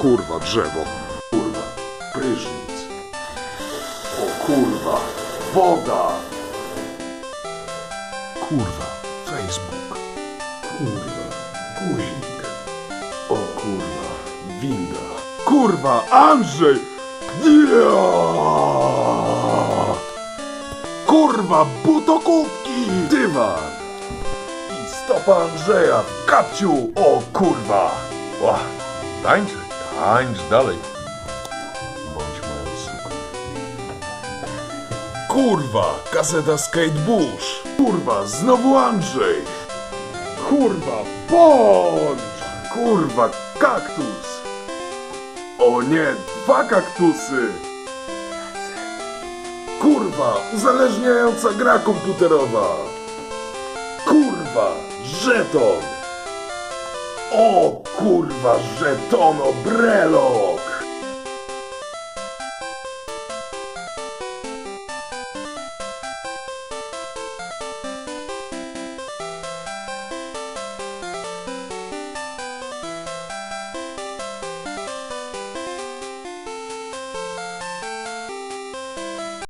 Kurwa, drzewo. Kurwa, prysznic. O kurwa, woda. Kurwa, Facebook. Kurwa, guzik. O kurwa, winda. Kurwa, Andrzej! Ja! Kurwa, butokubki! Dywan! I stopa Andrzeja w kapciu! O kurwa! Ła, tańczy, tańcz dalej. Bądź moją suką. Kurwa, kaseta Skate Bush! Kurwa, znowu Andrzej! Kurwa, bądź! Kurwa, kaktus! O nie, dwa kaktusy! Kurwa, uzależniająca gra komputerowa! Kurwa, żeton! O kurwa, żeton Obrelo!